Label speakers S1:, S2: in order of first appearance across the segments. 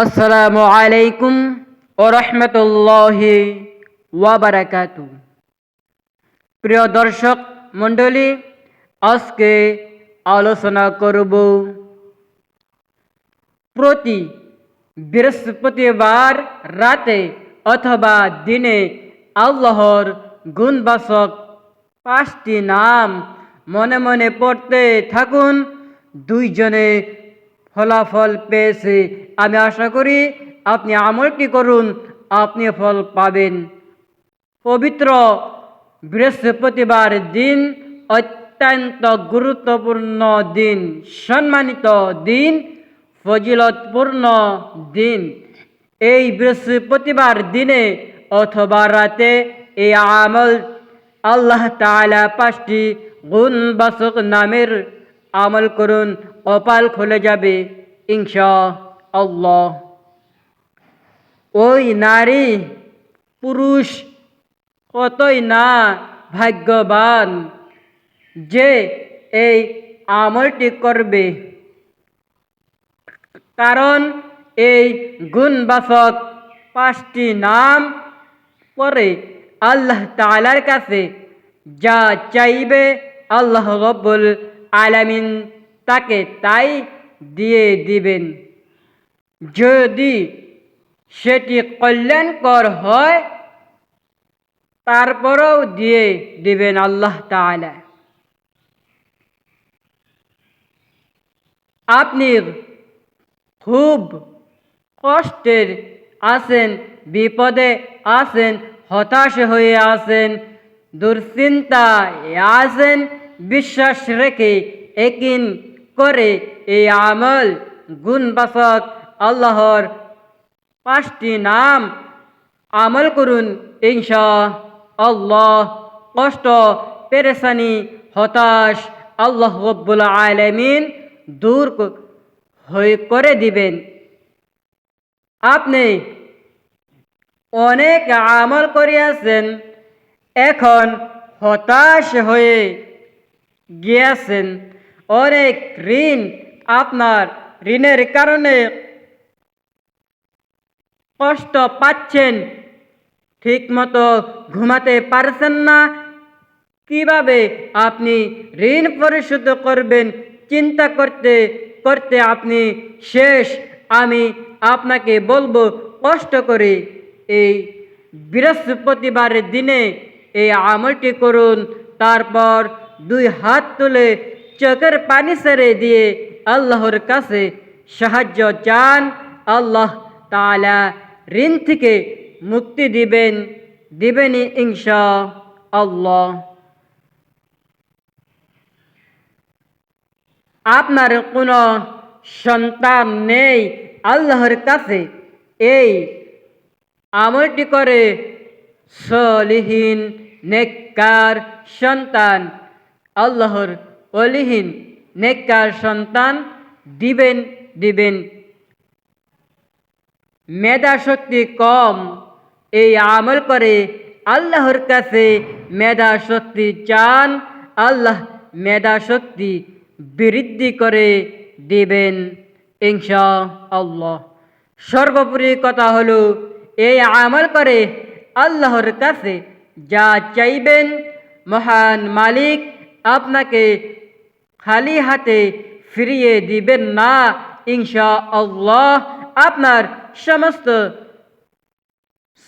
S1: আসসালামু আলাইকুম ও রহমতুল্লাহি ওয়াবারাকাতু প্রিয় দর্শক মণ্ডলী, আজকে আলোচনা করব প্রতি বৃহস্পতিবার রাতে অথবা দিনে আল্লাহর গুণবাচক পাঁচটি নাম মনে মনে পড়তে থাকুন। দুইজনে ফলাফল পেয়েছে আমি আশা করি আপনি আমলটি করুন, আপনি ফল পাবেন। পবিত্র বৃহস্পতিবার দিন, অত্যন্ত গুরুত্বপূর্ণ দিন, সম্মানিত দিন, ফজিলতপূর্ণ দিন। এই বৃহস্পতিবার দিনে অথবা রাতে এই আমল আল্লাহ তাআলা পাঁচটি গুণবাচক নামের আমল করুন, কপাল খুলে যাবে, ইনশা আল্লাহ। ওই নারী, পুরুষ কতই না ভাগ্যবান যে এই আমলটি করবে। কারণ এই গুণবাচক পাঁচটি নাম পরে আল্লাহ তালার কাছে যা চাইবে আল্লাহ রব্বুল আলামিন তাকে তাই দিয়ে দিবেন। যদি সেটি কল্যাণকর হয়, তারপরেও দিয়ে দিবেন আল্লাহ তাআলা। আপনি খুব কষ্টের আছেন, বিপদে আছেন, হতাশ হয়ে আছেন, দুশ্চিন্তায় আছেন, বিশ্বাস রেখে একিন করে এই আমল গুণবাচক আল্লাহর পাঁচটি নাম আমল করুন ইনশা আল্লাহ কষ্ট, পেরেশানি, হতাশ আল্লাহ রব্বুল আলমিন দূর হয়ে করে দিবেন। আপনি অনেক আমল করিয়াছেন, এখন হতাশ হয়ে গিয়েছেন। অনেক ঋণ আপনার ঋণের কারণে কষ্ট পাচ্ছেন। ঠিকমতো ঘুমাতে পারছেন না। কীভাবে আপনি ঋণ পরিশোধ করবেন চিন্তা করতে করতে আপনি শেষ। আমি আপনাকে বলব, কষ্ট করে এই বৃহস্পতিবারের দিনে এই আমলটি করুন। তারপর দুই হাত তুলে চোখের পানি সেরে দিয়ে আল্লাহর কাছে সাহায্য চান। আল্লাহ তাআলা ঋণ থেকে মুক্তি দিবেন, দিবেনই ইনশা আল্লাহ। আপনার কোনো সন্তান নেই আল্লাহর কাছে, এই আমলটি করে সলিহীন, নেককার সন্তান, আল্লাহর অলিহীন, নেককার সন্তান দিবেন দিবেন মেধা শক্তি কম, এই আমল করে আল্লাহর কাছে মেধা শক্তি চান, আল্লাহ মেধা শক্তি বৃদ্ধি করে দিবেন ইনশা আল্লাহ সর্বোপরি কথা হলো, এই আমল করে আল্লাহর কাছে যা চাইবেন, মহান মালিক আপনাকে খালি হাতে ফিরিয়ে দিবেন না ইনশা আল্লাহ আপনার সমস্ত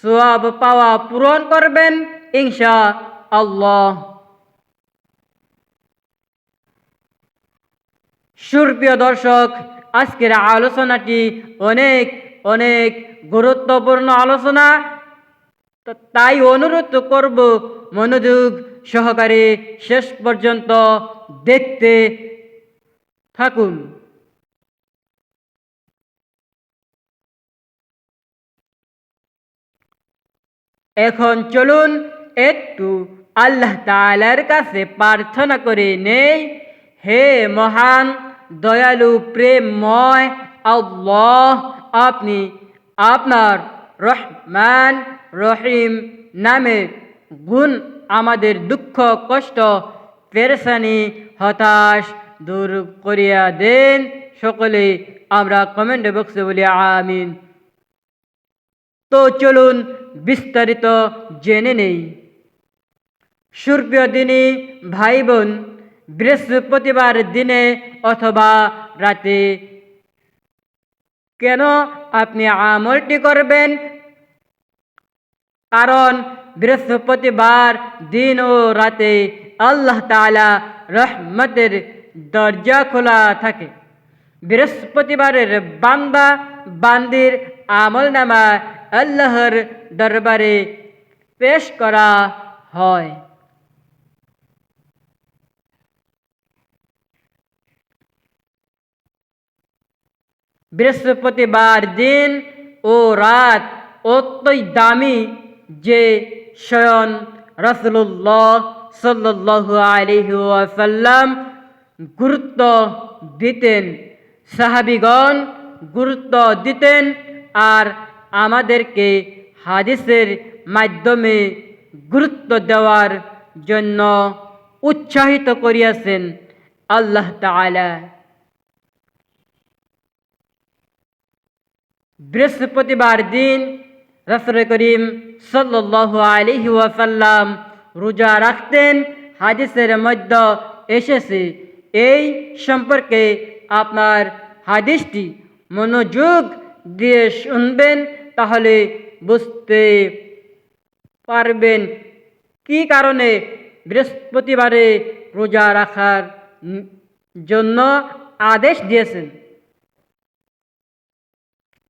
S1: সোয়াব পাওয়া পূরণ করবেন, ইনশা আল্লাহ। সুপ্রিয় দর্শক, আজকের আলোচনাটি অনেক অনেক গুরুত্বপূর্ণ আলোচনা। তাই অনুরোধ করব মনোযোগ সহকারে শেষ পর্যন্ত দেখতে থাকুন। এখন চলুন একটু আল্লাহ তাআলার কাছে প্রার্থনা করে নেই। হে মহান, দয়ালু, প্রেমময় আল্লাহ, আপনি আপনার রহমান রহিম নামে গুণ আমাদের দুঃখ, কষ্ট, পেরেশানি, হতাশ দূর করিয়া দেন। সকলে আমরা কমেন্ট বক্সে বলি, আমিন। তো চলুন বিস্তারিত জেনে নেই। সুরপ্রিয় দিনী ভাই বোন বৃহস্পতিবার দিনে অথবা রাতে কেন আপনি আমলটি করবেন? কারণ বৃহস্পতিবার দিন ও রাতে আল্লাহ তাআলা রহমতের দরজা খোলা থাকে। বৃহস্পতিবারের বান্দা, বান্দির আমল নামা আল্লাহর দরবারে পেশ করা হয়। বৃহস্পতিবার দিন ও রাত অত্যই দামি যে স্বয়ন রসুল্লাহ সাল্লাল্লাহু আলাইহি ওয়াসাল্লাম গুরুত্ব দিতেন, সাহাবিগণ গুরুত্ব দিতেন আর আমাদেরকে হাদিসের মাধ্যমে গুরুত্ব দেওয়ার জন্য উৎসাহিত করিয়াছেন আল্লাহ তাআলা। বৃহস্পতিবার দিন রসুল করিম সাল্লাহ আলহি ওয়াসাল্লাম রোজা রাখতেন, হাদিসের মধ্যে এসেছে। এই সম্পর্কে আপনার হাদিসটি মনোযোগ দিয়ে শুনবেন তাহলে বুঝতে পারবেন কি কারণে বৃহস্পতিবারে রোজা রাখার জন্য আদেশ দিয়েছেন।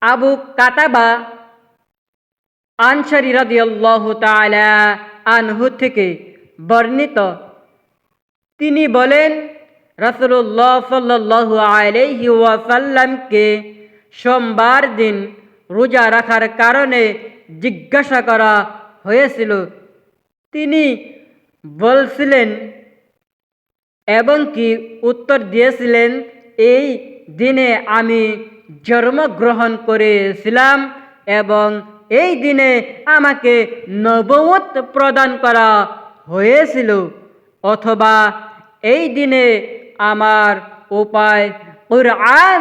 S1: আবু কাতাবা আনসারি রাদিয়াল্লাহু তাআলা আনহু থেকে বর্ণিত। তিনি বলেন, রাসূলুল্লাহ সাল্লাল্লাহু আলাইহি ওয়াসাল্লামকে সোমবার দিন রোজা রাখার কারণে জিজ্ঞাসা করা হয়েছিল। তিনি বলছিলেন, এবং কি উত্তর দিয়েছিলেন, এই দিনে আমি জন্মগ্রহণ করেছিলাম এবং এই দিনে আমাকে নবমত প্রদান করা হয়েছিল, অথবা এই দিনে আমার উপায় কুরআন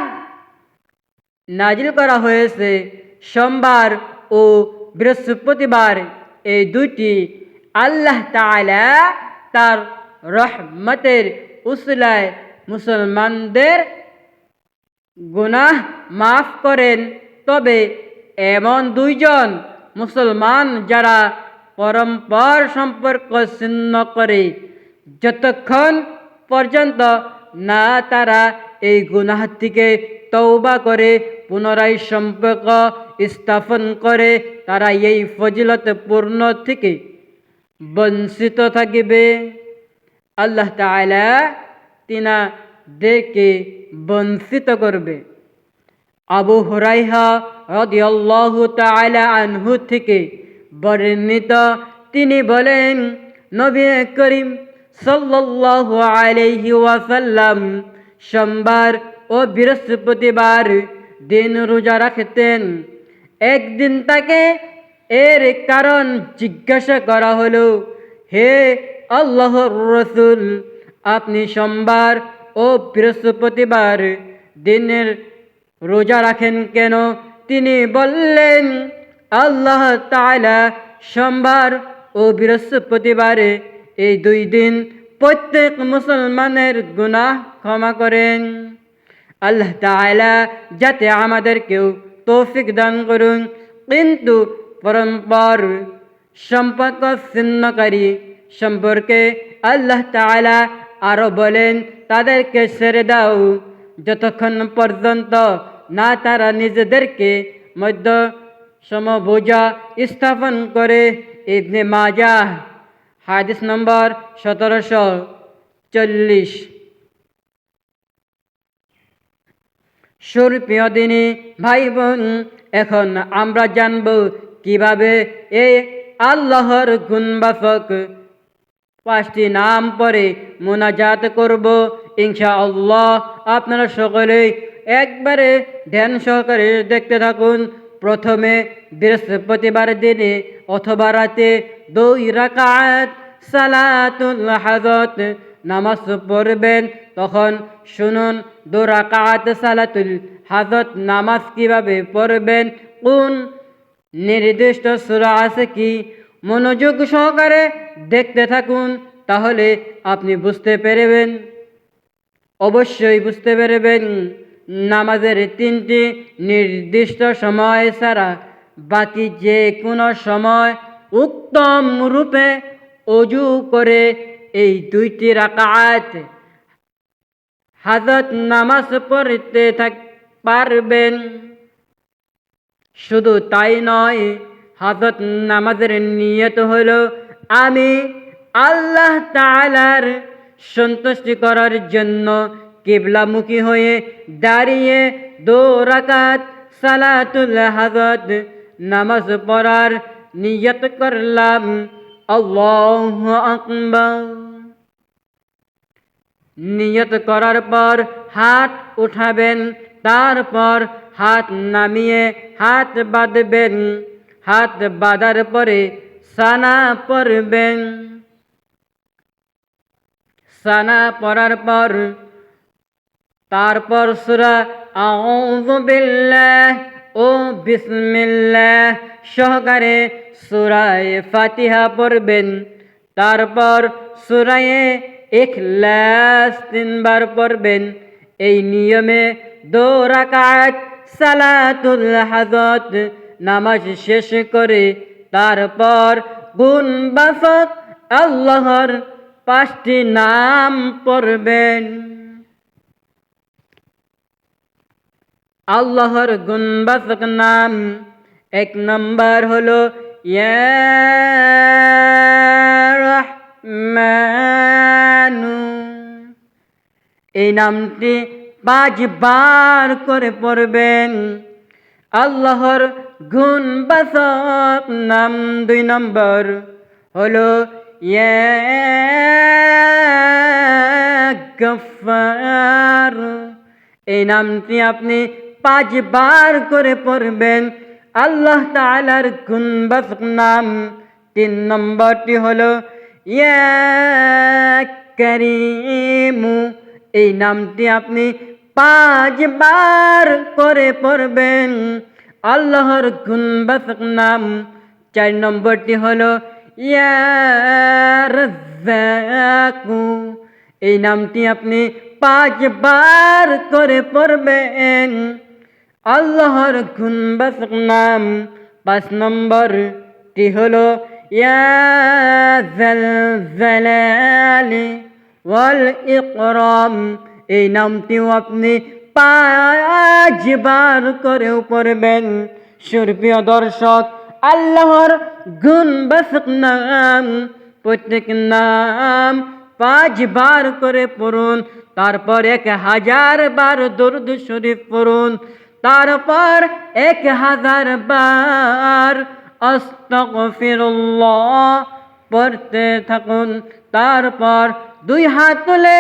S1: নাজিল করা হয়েছে সোমবার ও বৃহস্পতিবার এই দুইটি আল্লাহ তাআলা তার রহমতের উসলায় মুসলমানদের গুনাহ মাফ করেন। তবে এমন দুইজন মুসলমান যারা পরম্পর সম্পর্ক ছিন্ন করে, যতক্ষণ পর্যন্ত না তারা এই গুনাহ থেকে তৌবা করে পুনরায় সম্পর্ক স্থাপন করে তারা এই ফজিলত পূর্ণ থেকে বঞ্চিত থাকিবে। আল্লাহ তাআলা তিনাদেরকে বঞ্চিত করবে। আবু হুরাইহা রাদিয়াল্লাহু তাআলা আনহু থেকে বর্ণিত, তিনি বলেন, নবী করিম সাল্লাল্লাহু আলাইহি ওয়াসাল্লাম সোমবার ও বৃহস্পতিবার দিন রোজা রাখতেন। একদিন তাকে এর কারণ জিজ্ঞাসা করা হলো, হে আল্লাহর রসুল, আপনি সোমবার ও বৃহস্পতিবার দিনের রোজা রাখেন কেন? তিনি বললেন, আল্লাহ তাআলা সোমবার ও বৃহস্পতিবারে এই দুই দিন প্রত্যেক মুসলমানের গুনাহ ক্ষমা করেন। আল্লাহ তাআলা যাতে আমাদেরকেও তৌফিক দান করুন। কিন্তু পরম্পর সম্পর্ক ছিন্নকারী সম্পর্কে আল্লাহ তাআলা আরও বলেন, তাদেরকে ছেড়ে দাও। যতক্ষণ পর্যন্ত না তারা নিজেদেরকে মধ্য সমবোজা স্থাপন করে। ইবনে মাজা, হাদিস নম্বর সতেরোশো চল্লিশ। সুরপ্রিয় ভাই বোন এখন আমরা জানব কীভাবে এই আল্লাহর গুণবাচক পাঁচটি নাম পরে মোনাজাত করব। ইনশা আল্লাহ আপনারা সকলেই একবারে ধ্যান সহকারে দেখতে থাকুন। প্রথমে বৃহস্পতিবার দিনে অথবা রাতে দুই রাকাত সালাতুল হাজত নামাজ পড়বেন, তখন শুনুন দুরাকাত সালাতুল হাজত নামাজ কীভাবে পড়বেন, কোন নির্দিষ্ট সূরা আছে কি, মনোযোগ সহকারে দেখতে থাকুন, তাহলে আপনি বুঝতে পেরেবেন। অবশ্যই বুঝতে পেরেবেন, নামাজের তিনটি নির্দিষ্ট সময় ছাড়া বাকি যে কোনো সময় উত্তম রূপে অজু করে এই দুইটি রাকাত হাজত নামাজ পড়তে থাক, পারবেন। শুধু তাই নয়, হাজত নামাজের নিয়ত হলো আমি আল্লাহ তাআলার সন্তুষ্টি করার জন্য কেবলামুখী হয়ে দাঁড়িয়ে দো রাকাত সালাতুল হাজত নামাজ পড়ার নিয়ত করলাম। নিয়ত করার পর হাত উঠাবেন, তারপর হাত নামিয়ে হাত বাঁধবেন। হাত বাঁধার পরে সানা পরবেন সানা পরার পর, তারপর সুরা আউযু বিল্লাহ ও বিসমিল্লাহ সহকারে সুরায় ফাতিহা পড়বেন। তারপর সুরায়ে ইখলাস তিনবার পড়বেন। এই নিয়মে দো রাকাত সালাতুল হাজত নামাজ শেষ করে তারপর গুণ বাসক আল্লাহর পাঁচটি নাম পড়বেন। আল্লাহর গুণবাচক নাম এক নম্বর হলো এই নামটি পাঁচবার করে পড়বেন। আল্লাহর গুণবাচক নাম দুই নম্বর হলো এই নামটি আপনি পাঁচবার করে পড়বেন। আল্লাহ তালার গুণবাচক নাম তিন নম্বরটি হলো করিমু। এই নামটি আপনি পাঁচবার করে পড়বেন। আল্লাহর গুণবাচক নাম চার নম্বরটি হলো ইয়ারু এই নামটি আপনি পাঁচবার করে পড়বেন। আল্লাহর নাম পাঁচ নম্বরটি হলো ওয়াল ইকরাম। এই নামটিও আপনি পাঁচবার করেও পড়বেন। সুরপ্রিয় দর্শক, আল্লাহর গুণবাচক নাম প্রত্যেক নাম পাঁচবার করে পড়ুন, তারপর এক হাজার বার দরুদ শরীফ পড়ুন। তারপর এক হাজার বার আস্তাগফিরুল্লাহ পড়তে থাকুন। তারপর দুই হাত তুলে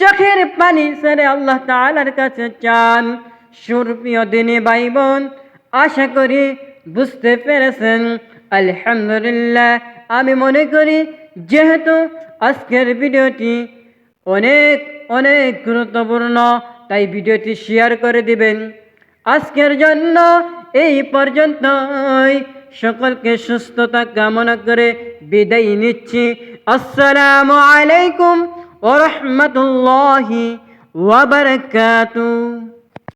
S1: চোখের পানি সেরে আল্লাহ তাআলার কাছে চান। সুরপ্রিয় দিনে ভাই বোন আশা করি বুঝতে পেরেছেন। আলহামদুলিল্লাহ, আমি মনে করি যেহেতু আজকের ভিডিওটি অনেক অনেক গুরুত্বপূর্ণ, তাই ভিডিওটি শেয়ার করে দিবেন। আজকের জন্য এই পর্যন্তই। সকলকে সুস্থতা কামনা করে বিদায় নিচ্ছি। আসসালামু আলাইকুম ওরহমতুল্লাহি ওয়াবারাকাতুহ